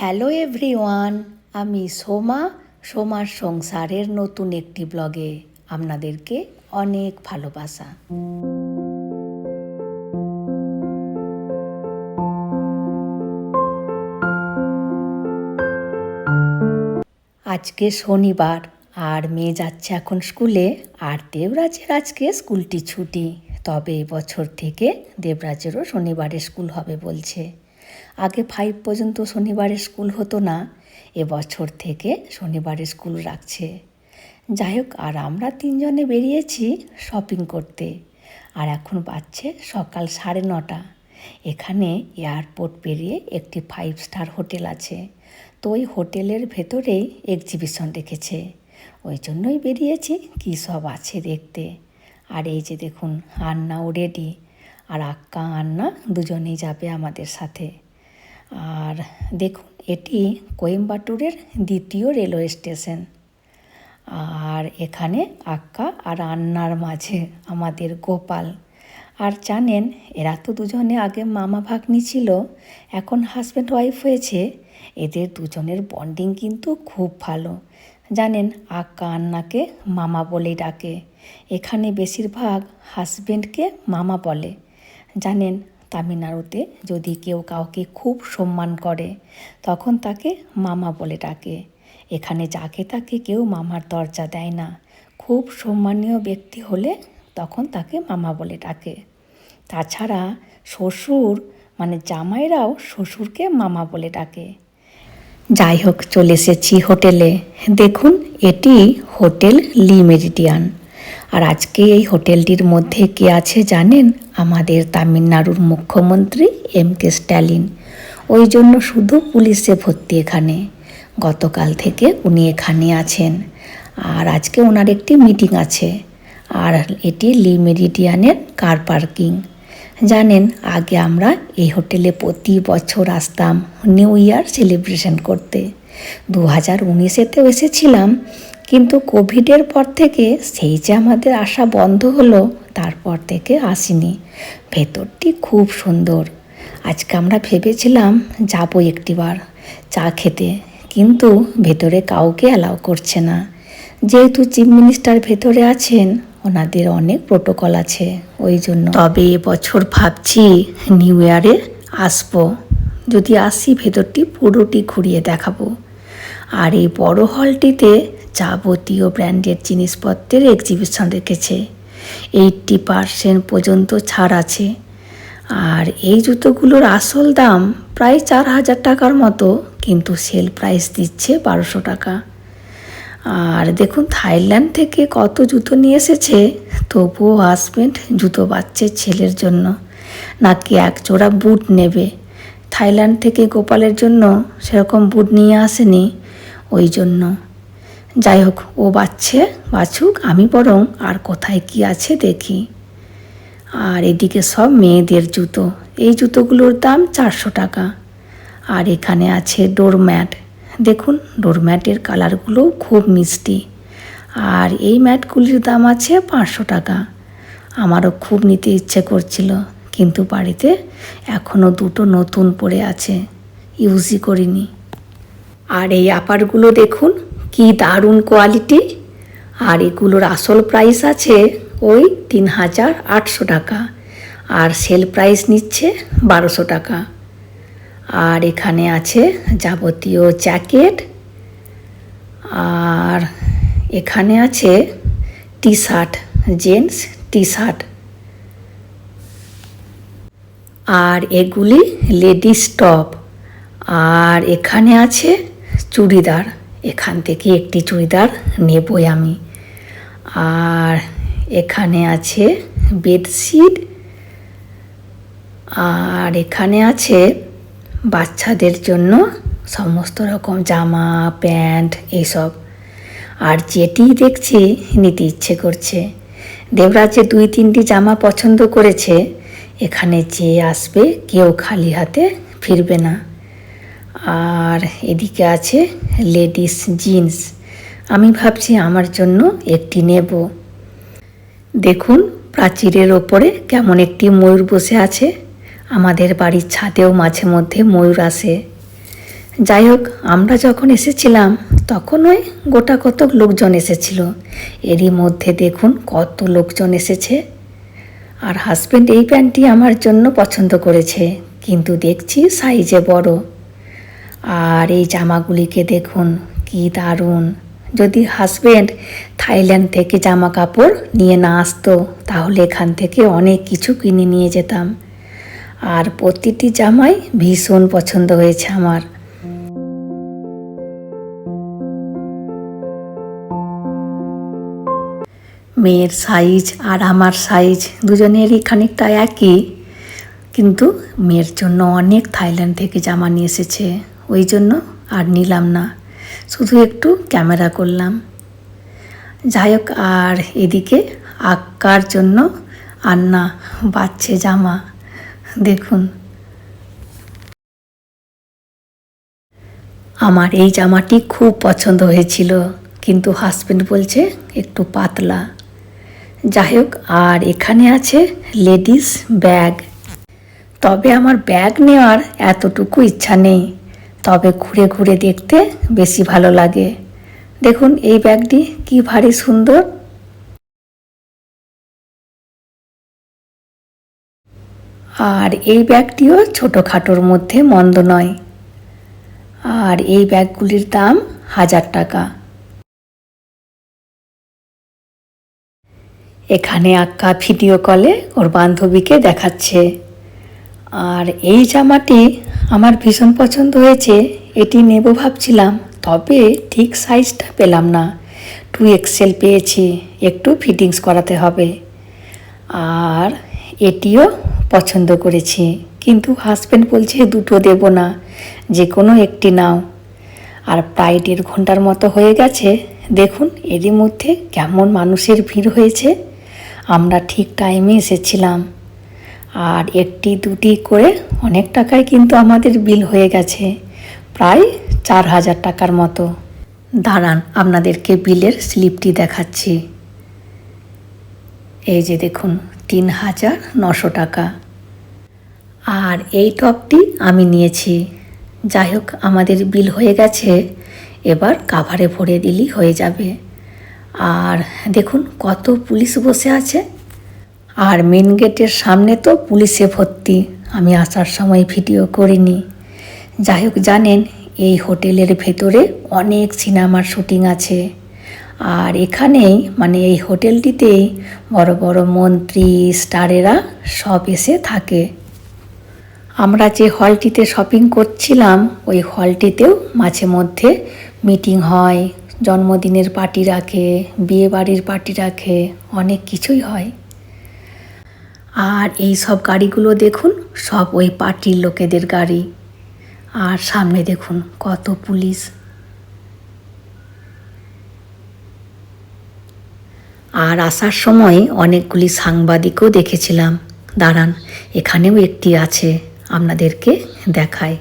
Hello everyone, আমি সোমা, সোমার সংসারের নতুন একটি ব্লগে আপনাদেরকে অনেক ভালোবাসা। আজকে শনিবার, আর মেয়ে যাচ্ছে এখন স্কুলে, আর দেবরাজের আজকে স্কুলটি ছুটি। তবে বছর থেকে দেবরাজেরও শনিবারে স্কুল হবে বলছে। আগে ফাইভ পর্যন্ত শনিবারে স্কুল হতো না এবছর থেকে শনিবারে স্কুল রাখছে। যাই হোক, আর আমরা তিনজনে বেরিয়েছি শপিং করতে। আর এখন বাজছে সকাল সাড়ে নটা। এখানে এয়ারপোর্ট পেরিয়ে একটি ফাইভ স্টার হোটেল আছে। তো ওই হোটেলের ভেতরেই এক্সিবিশন রেখেছে। ওই জন্যই বেরিয়েছি, কী সব আছে দেখতে। আর এই যে দেখুন আন্নাও রেডি। আর আক্কা, আন্না দুজনেই যাবে আমাদের সাথে। আর দেখুন, এটি কোয়েম্বাটুরের দ্বিতীয় রেলওয়ে স্টেশন। আর এখানে আক্কা আর আন্নার মাঝে আমাদের গোপাল। আর জানেন, এরা তো দুজনে আগে মামা ভাগ্নি ছিল, এখন হাজব্যান্ড ওয়াইফ হয়েছে। এদের দুজনের বন্ডিং কিন্তু খুব ভালো। জানেন, আক্কা আন্নাকে মামা বলেই ডাকে। এখানে বেশিরভাগ হাজব্যান্ডকে মামা বলে। জানেন তামিলনাড়ুতে যদি কেউ কাউকে খুব সম্মান করে, তখন তাকে মামা বলে ডাকে। এখানে যাকে তাকে কেউ মামার দরজা দেয় না। খুব সম্মানীয় ব্যক্তি হলে তখন তাকে মামা বলে ডাকে। তাছাড়া শ্বশুর মানে জামাইরাও শ্বশুরকে মামা বলে ডাকে। যাই হোক, চলে এসেছি হোটেলে। দেখুন, এটি হোটেল লি মেরিডিয়ান। আর আজকে এই হোটেলটির মধ্যে কে আছে জানেন? আমাদের তামিলনাড়ুর মুখ্যমন্ত্রী এম কে স্ট্যালিন। ওই জন্য শুধু পুলিশে ভর্তি এখানে। গতকাল থেকে উনি এখানে আছেন। আর আজকে ওনার একটি মিটিং আছে। আর এটি লি মেরিডিয়ানের কার পার্কিং। জানেন, আগে আমরা এই হোটেলে প্রতি বছর আসতাম নিউ ইয়ার সেলিব্রেশন করতে। দু হাজার উনিশেতেও এসেছিলাম। কিন্তু কোভিডের পর থেকে সেই যে আমাদের আসা বন্ধ হলো, তারপর থেকে আসিনি। ভেতরটি খুব সুন্দর। আজকে আমরা ভেবেছিলাম যাব একটিবার চা খেতে, কিন্তু ভেতরে কাউকে অ্যালাউ করছে না। যেহেতু চিফ মিনিস্টার ভেতরে আছেন, ওনাদের অনেক প্রোটোকল আছে, ওই জন্য। তবে এবছর ভাবছি নিউ ইয়ারে আসব। যদি আসি, ভেতরটি পুরোটি ঘুরিয়ে দেখাবো। আর এই বড় হলটিতে যাবতীয় ব্র্যান্ডের জিনিসপত্রের এক্সিবিশন রেখেছে এইটটি পারসেন্ট পর্যন্ত ছাড় আছে। আর এই জুতোগুলোর আসল দাম প্রায় চার হাজার টাকার মতো, কিন্তু সেল প্রাইস দিচ্ছে বারোশো টাকা। আর দেখুন, থাইল্যান্ড থেকে কত জুতো নিয়ে এসেছে, তবুও হাজব্যান্ড জুতো বাচ্চে ছেলের জন্য, নাকি এক জোড়া বুট নেবে। থাইল্যান্ড থেকে গোপালের জন্য সেরকম বুট নিয়ে আসেনি, ওই জন্য। যাই হোক ও বাচ্চে বাছুক আমি বরং আর কোথায় কি আছে দেখি। আর এদিকে সব মেয়েদের জুতো। এই জুতোগুলোর দাম চারশো টাকা। আর এখানে আছে ডোরম্যাট। দেখুন, ডোরম্যাটের কালারগুলো খুব মিষ্টি। আর এই ম্যাটগুলির দাম আছে পাঁচশো টাকা। আমারও খুব নিতে ইচ্ছে করছিল, কিন্তু বাড়িতে এখনও দুটো নতুন পড়ে আছে। ইউজই করিনি। আর এই আপারগুলো দেখুন কি দারুণ কোয়ালিটি আর এগুলোর আসল প্রাইস আছে ওই তিন হাজার আটশো টাকা। আর সেল প্রাইস নিচ্ছে বারোশো টাকা। আর এখানে আছে যাবতীয় জ্যাকেট আর এখানে আছে T shirt gents T shirt আর এগুলি লেডিস টপ আর এখানে আছে চুড়িদার। এখান থেকে একটি চুড়িদার নেবই আমি। আর এখানে আছে বেডশিট। আর এখানে আছে বাচ্চাদের জন্য সমস্ত রকম জামা, প্যান্ট এইসব। আর যেটি দেখছি নিতে ইচ্ছে করছে। দেবরাজে দুই তিনটি জামা পছন্দ করেছে, এখানে যে আসবে কেউ খালি হাতে ফিরবে না। আর এদিকে আছে লেডিস জিন্স। আমি ভাবছি আমার জন্য একটি নেব। দেখুন, প্রাচীরের ওপরে কেমন একটি ময়ূর বসে আছে। আমাদের বাড়ির ছাদেও মাঝে মধ্যে ময়ূর আসে। যাই হোক, আমরা যখন এসেছিলাম, তখন ওই গোটা কতক লোকজন এসেছিল। এরই মধ্যে দেখুন কত লোকজন এসেছে। আর হাজব্যান্ড এই প্যান্টটি আমার জন্য পছন্দ করেছে। কিন্তু দেখছি সাইজে বড়। আর এই জামাগুলিকে দেখুন, কি দারুণ। যদি হাজব্যান্ড থাইল্যান্ড থেকে জামা কাপড় নিয়ে না আসতো, তাহলে এখান থেকে অনেক কিছু কিনে নিয়ে যেতাম। আর প্রতিটি জামাই ভীষণ পছন্দ হয়েছে আমার। মেয়ের সাইজ আর আমার সাইজ দুজনেরই খানিকটা একই, কিন্তু মেয়ের জন্য অনেক থাইল্যান্ড থেকে জামা নিয়ে এসেছে। ওই জন্য আর নিলাম না। শুধু একটু ক্যামেরা করলাম। যাই হোক, আর এদিকে আক্কার জন্য আন্না বাচ্চে জামা। দেখুন। আমার এই জামাটি খুব পছন্দ হয়েছিল, কিন্তু হাজবেন্ড বলছে একটু পাতলা। যাই হোক, আর এখানে আছে লেডিস ব্যাগ তবে আমার ব্যাগ নেওয়ার এতটুকু ইচ্ছা নেই। তবে ঘুরে ঘুরে দেখতে বেশি ভালো লাগে। দেখুন এই ব্যাগটি কি ভারী সুন্দর। আর এই ব্যাগটিও ছোটোখাটোর মধ্যে মন্দ নয়। আর এই ব্যাগগুলির দাম হাজার টাকা। এখানে আক্কা ভিডিও কলে ওর বান্ধবীকে দেখাচ্ছে। আর এই জামাটি আমার ভীষণ পছন্দ হয়েছে, এটি নেব ভাবছিলাম, তবে ঠিক সাইজটা পেলাম না। টু এক্সেল পেয়েছি, একটু ফিটিংস করাতে হবে। আর এটিও পছন্দ করেছি, কিন্তু হাজব্যান্ড বলছে দুটো দেব না যে কোনো একটি নাও। আর প্রায় দেড় ঘণ্টার মতো হয়ে গেছে, দেখুন এরই মধ্যে কেমন মানুষের ভিড় হয়েছে। আমরা ঠিক টাইমে এসেছিলাম। আর একটি দুটি করে অনেক টাকায় কিন্তু আমাদের বিল হয়ে গেছে, প্রায় চার হাজার টাকার মতো। দাঁড়ান, আপনাদেরকে বিলের স্লিপটি দেখাচ্ছি। এই যে দেখুন, তিন হাজার নশো টাকা। আর এই টপটি আমি নিয়েছি। যাই হোক, আমাদের বিল হয়ে গেছে, এবার কাভারে ভরে দিলেই হয়ে যাবে। আর দেখুন, কত পুলিশ বসে আছে। আর মেন গেটের সামনে তো পুলিশে ভর্তি। আমি আসার সময় ভিডিও করিনি। যাই হোক, জানেন, এই হোটেলের ভেতরে অনেক সিনেমার শুটিং আছে। আর এখানেই মানে এই হোটেলটিতেই বড় বড় মন্ত্রী, স্টারেরা সব এসে থাকে। আমরা যে হলটিতে শপিং করছিলাম, ওই হলটিতেও মাঝে মধ্যে মিটিং হয়। জন্মদিনের পার্টি রাখে বিয়ে বাড়ির পার্টি রাখে, অনেক কিছুই হয়। আর এই সব গাড়িগুলো দেখুন, সব ওই পার্টির লোকেদের গাড়ি। আর সামনে দেখুন, কত পুলিশ। আর আসার সময় অনেকগুলি সাংবাদিকও দেখেছিলাম। দাঁড়ান, এখানেও একটি আছে, আপনাদেরকে দেখায়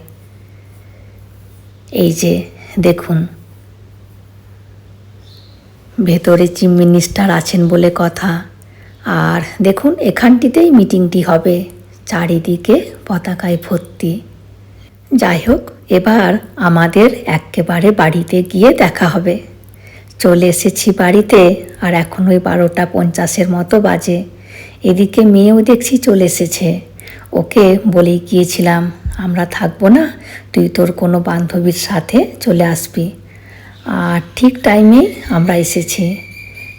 এই যে, দেখুন। ভেতরে চিফ মিনিস্টার আছেন বলে কথা। আর দেখুন, এখানটিতেই মিটিংটি হবে, চারিদিকে পতাকায় ভর্তি। যাই হোক, এবার আমাদের একেবারে বাড়িতে গিয়ে দেখা হবে। চলে এসেছি বাড়িতে, আর এখন ওই বারোটা পঞ্চাশের মতো বাজে। এদিকে মেয়েও দেখছি চলে এসেছে। ওকে বলেই গিয়েছিলাম, আমরা থাকব না, তুই তোর কোনো বান্ধবীর সাথে চলে আসবি। আর ঠিক টাইমে আমরা এসেছি।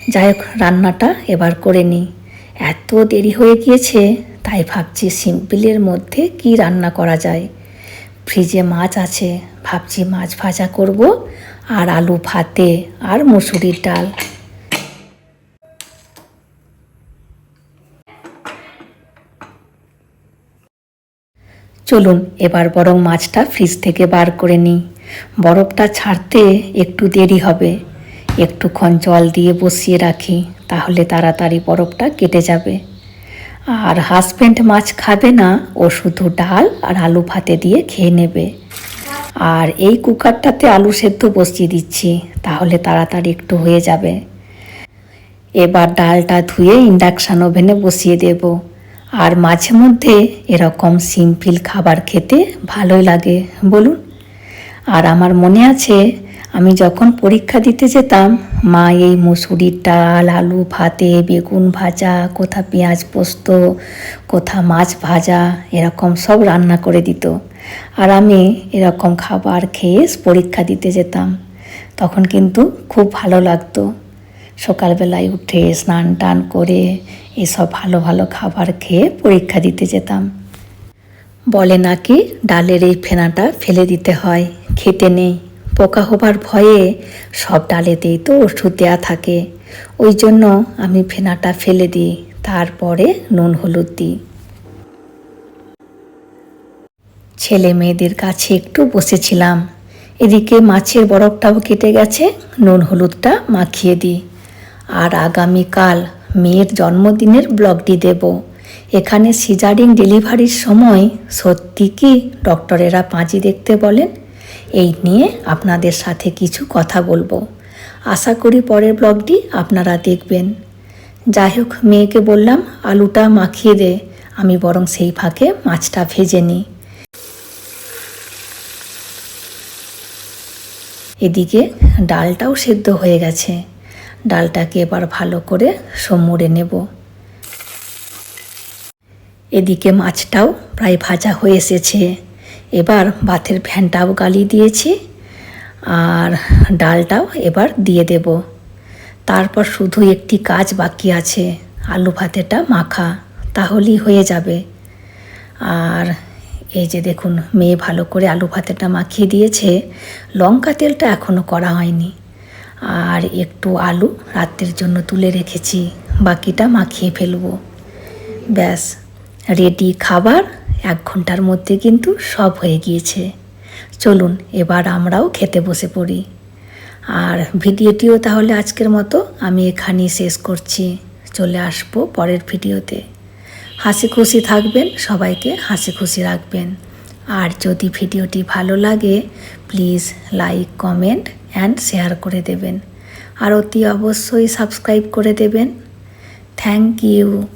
যাই হোক, রান্নাটা এবার করে নিই। এত দেরি হয়ে গিয়েছে, তাই ভাবছি সিম্পলের মধ্যে কি রান্না করা যায়। ফ্রিজে মাছ আছে, ভাবছি মাছ ভাজা করব, আর আলু ভাতে আর মুসুরির ডাল। চলুন, এবার বরং মাছটা ফ্রিজ থেকে বার করে নিই। বরফটা ছাড়তে একটু দেরি হবে। একটুক্ষণ জল দিয়ে বসিয়ে রাখি। তাহলে তাড়াতাড়ি বরফটা কেটে যাবে। আর হাজব্যান্ড মাছ খাবে না, ও শুধু ডাল আর আলু ভাতে দিয়ে খেয়ে নেবে। আর এই কুকারটাতে আলু সেদ্ধ বসিয়ে দিচ্ছি, তাহলে তাড়াতাড়ি একটু হয়ে যাবে। এবার ডালটা ধুয়ে ইন্ডাকশান ওভেনে বসিয়ে দেব। আর মাঝে মধ্যে এরকম সিম্পল খাবার খেতে ভালোই লাগে, বলুন। আর আমার মনে আছে আমি যখন পরীক্ষা দিতে যেতাম, মা এই মুসুরির ডাল, আলু ভাতে, বেগুন ভাজা, কোথা পেঁয়াজ পোস্ত, কোথা মাছ ভাজা, এরকম সব রান্না করে দিত। আর আমি এরকম খাবার খেয়ে পরীক্ষা দিতে যেতাম। তখন কিন্তু খুব ভালো লাগতো। সকালবেলায় উঠে স্নান টান করে এসব ভালো ভালো খাবার খেয়ে পরীক্ষা দিতে যেতাম। বলে নাকি ডালের এই ফেনাটা ফেলে দিতে হয় খেতে নেই। পোকা হবার ভয়ে সব ডালেতেই তো ওষুধ দেওয়া থাকে। ওই জন্য আমি ফেনাটা ফেলে দিই, তারপরে নুন, হলুদ দিই। ছেলে মেয়েদের কাছে একটু বসেছিলাম। এদিকে মাছের বরফটাও কেটে গেছে, নুন, হলুদটা মাখিয়ে দিই। আর আগামীকাল মেয়ের জন্মদিনের ব্লগটি দেব। এখানে সিজারিং ডেলিভারির সময় সত্যি কি ডক্টরেরা পাঁজি দেখতে বলেন? এই নিয়ে আপনাদের সাথে কিছু কথা বলব। আশা করি পরের ব্লগটি আপনারা দেখবেন। যাই হোক, মেয়েকে বললাম, আলুটা মাখিয়ে দে। আমি বরং সেই ফাঁকে মাছটা ভেজে নিই। এদিকে ডালটাও সেদ্ধ হয়ে গেছে। ডালটাকে এবার ভালো করে সমুড়ে নেব। এদিকে মাছটাও প্রায় ভাজা হয়ে এসেছে। এবার ভাতের ফ্যানটাও গালি দিয়েছি আর ডালটাও এবার দিয়ে দেব। তারপর শুধু একটি কাজ বাকি আছে, আলু ভাতেটা মাখা, তাহলেই হয়ে যাবে। আর এই যে দেখুন, মেয়ে ভালো করে আলু ভাতেটা মাখিয়ে দিয়েছে, লঙ্কা তেলটা এখনও করা হয়নি। আর একটু আলু রাত্রের জন্য তুলে রেখেছি, বাকিটা মাখিয়ে ফেলব। ব্যাস রেডি খাবার এক ঘণ্টার মধ্যে কিন্তু সব হয়ে গিয়েছে। চলুন, এবার আমরাও খেতে বসে পড়ি। আর ভিডিওটিও তাহলে আজকের মতো আমি এখানেই শেষ করছি। চলে আসব পরের ভিডিওতে। হাসি খুশি থাকবেন, সবাইকে হাসি খুশি রাখবেন। আর যদি ভিডিওটি ভালো লাগে, please like, comment and share করে দেবেন। আর অতি অবশ্যই সাবস্ক্রাইব করে দেবেন। Thank you.